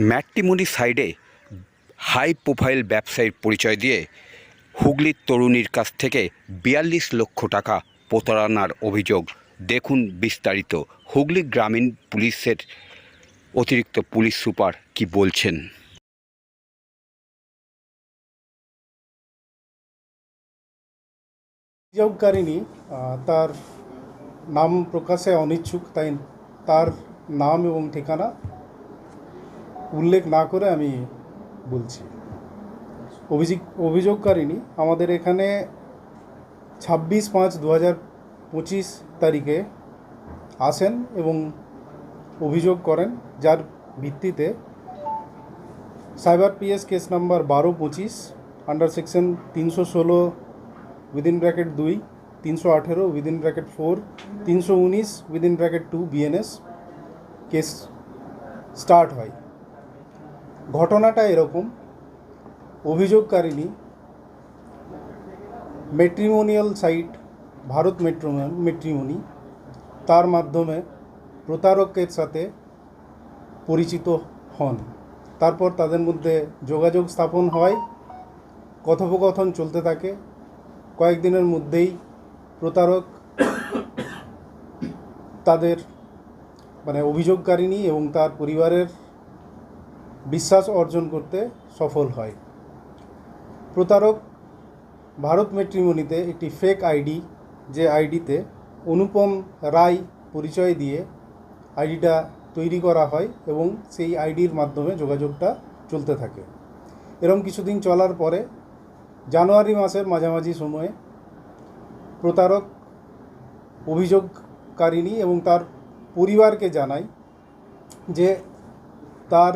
Matrimony সাইডে high profile ব্যবসায়ীর পরিচয় দিয়ে হুগলির তরুণীর কাছ থেকে বিয়াল্লিশ লক্ষ টাকা প্রতারণার অভিযোগ। দেখুন বিস্তারিত। হুগলি গ্রামীণ পুলিশের অতিরিক্ত পুলিশ সুপার কি বলছেন? অভিযোগকারিণী তার নাম প্রকাশে অনিচ্ছুক, তাই তার নাম এবং ঠিকানা উল্লেখ না করে আমি বলছি। অভিযোগ অভিযোগকারিণী, আমাদের এখানে ছাব্বিশ পাঁচ দু হাজার পঁচিশ তারিখে আসেন এবং অভিযোগ করেন, যার ভিত্তিতে সাইবার পিএস কেস নাম্বার বারো পঁচিশ, আন্ডার সেকশন তিনশো ষোলো উইদিন ব্র্যাকেট দুই, তিনশো আঠেরো উইদিন ব্র্যাকেট ফোর, তিনশো উনিশ within bracket two BNS case start হয়। ঘটনাটা এরকম। অভিযোগকারিণী matrimonial site Bharat metro matrimony তার মাধ্যমে প্রতারকের সাথে পরিচিত হন। তারপর তাদের মধ্যে যোগাযোগ স্থাপন হয়, কথোপকথন চলতে থাকে। কয়েকদিনের মধ্যেই প্রতারক তাদের মানে অভিযোগকারিণী এবং তার পরিবারের বিশ্বাস অর্জন করতে সফল হয়। প্রতারক ভারত মেট্রিমনিতে একটি ফেক আইডি যে আইডিতে অনুপম রায় পরিচয় দিয়ে আইডিটা তৈরি করা হয় এবং সেই আইডির মাধ্যমে যোগাযোগটা চলতে থাকে। এরম কিছুদিন চলার পরে জানুয়ারি মাসের মাঝামাঝি সময়ে প্রতারক অভিযোগকারিণী এবং তার পরিবারকে জানায় যে তার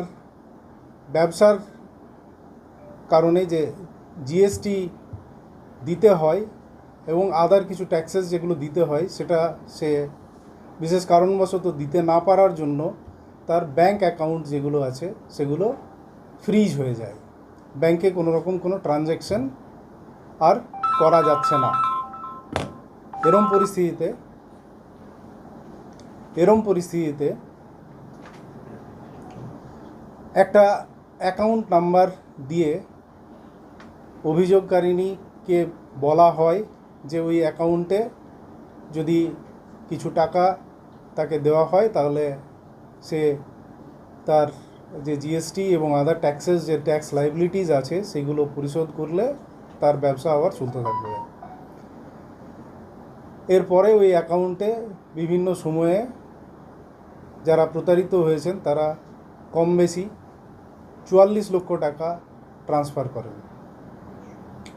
ব্যবসার কারণে যে জিএসটি দিতে হয় এবং আদার কিছু ট্যাক্সেস যেগুলো দিতে হয়, সেটা সে বিশেষ কারণবশত দিতে না পারার জন্য তার ব্যাংক অ্যাকাউন্ট যেগুলো আছে, সেগুলো ফ্রিজ হয়ে যায়। ব্যাংকে কোনো রকম কোনো ট্রানজ্যাকশন আর করা যাচ্ছে না। এরম পরিস্থিতিতে এরম পরিস্থিতিতে একটা অ্যাকাউন্ট নাম্বার দিয়ে অভিযোগকারিণীকে বলা হয় যে ওই অ্যাকাউন্টে যদি কিছু টাকা তাকে দেওয়া হয়, তাহলে সে তার যে জিএসটি এবং আদার ট্যাক্সেস যে ট্যাক্স লাইবিলিটিস আছে, সেগুলো পরিশোধ করলে তার ব্যবসা আবার চলতে থাকবে। এরপরে ওই অ্যাকাউন্টে বিভিন্ন সময়ে যারা প্রতারিত হয়েছেন, তারা কম বেশি চুয়াল্লিশ লক্ষ টাকা ট্রান্সফার করেন।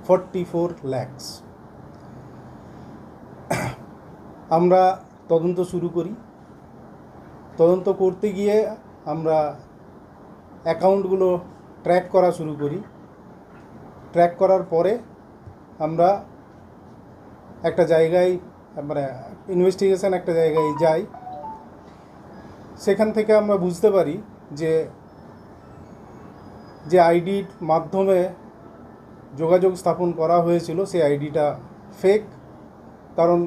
ফর্টি ফোর ল্যাক্স আমরা তদন্ত শুরু করি। তদন্ত করতে গিয়ে আমরা অ্যাকাউন্টগুলো ট্র্যাক করা শুরু করি। ট্র্যাক করার পরে আমরা একটা জায়গায় মানে ইনভেস্টিগেশন একটা জায়গায় যাই। সেখান থেকে আমরা বুঝতে পারি যে যে আইডির মাধ্যমে যোগাযোগ স্থাপন করা হয়েছিল, সেই আইডিটা ফেক কারণ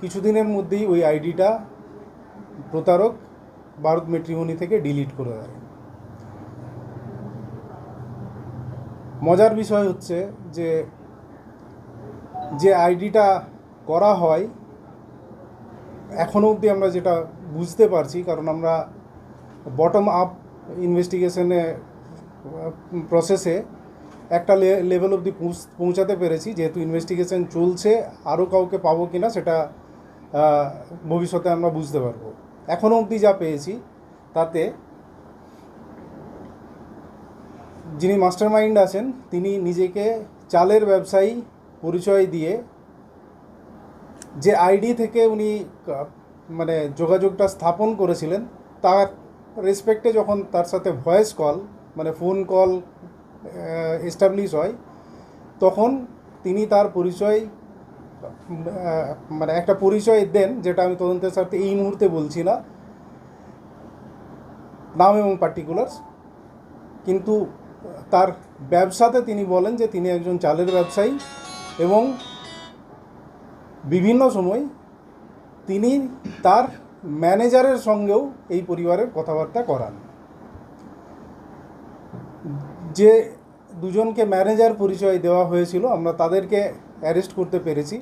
কিছুদিনের মধ্যেই ওই আইডিটা প্রতারক ভারত মেট্রিমনি থেকে ডিলিট করে দেয়। মজার বিষয় হচ্ছে যে যে আইডিটা করা হয় এখনও অবধি আমরা যেটা বুঝতে পারছি, কারণ আমরা বটম আপ ইনভেস্টিগেশনে প্রসেসে একটা লেভেল অবধি পৌঁছাতে পেরেছি, যেহেতু ইনভেস্টিগেশন চলছে আরও কাউকে পাবো কি না সেটা ভবিষ্যতে আমরা বুঝতে পারব। এখনও অবধি যা পেয়েছি, তাতে যিনি মাস্টার মাইন্ড আছেন, তিনি নিজেকে চালের ব্যবসায়ী পরিচয় দিয়ে যে আইডি থেকে উনি মানে যোগাযোগটা স্থাপন করেছিলেন, তার রেসপেক্টে যখন তার সাথে ভয়েস কল মানে ফোন কল এস্টাবলিশ হয়, তখন তিনি তার পরিচয় মানে একটা পরিচয় দেন, যেটা আমি তদন্তের সাথে এই মুহূর্তে বলছি না। নাম এবং পার্টিকুলার্স কিন্তু তার ব্যবসাতে তিনি বলেন যে তিনি একজন চালের ব্যবসায়ী এবং বিভিন্ন সময় তিনি তার ম্যানেজারের সঙ্গেও এই পরিবারের কথাবার্তা করান। যে দুজনকে ম্যানেজার পরিচয় দেওয়া হয়েছিল আমরা তাদেরকে অ্যারেস্ট করতে পেরেছি।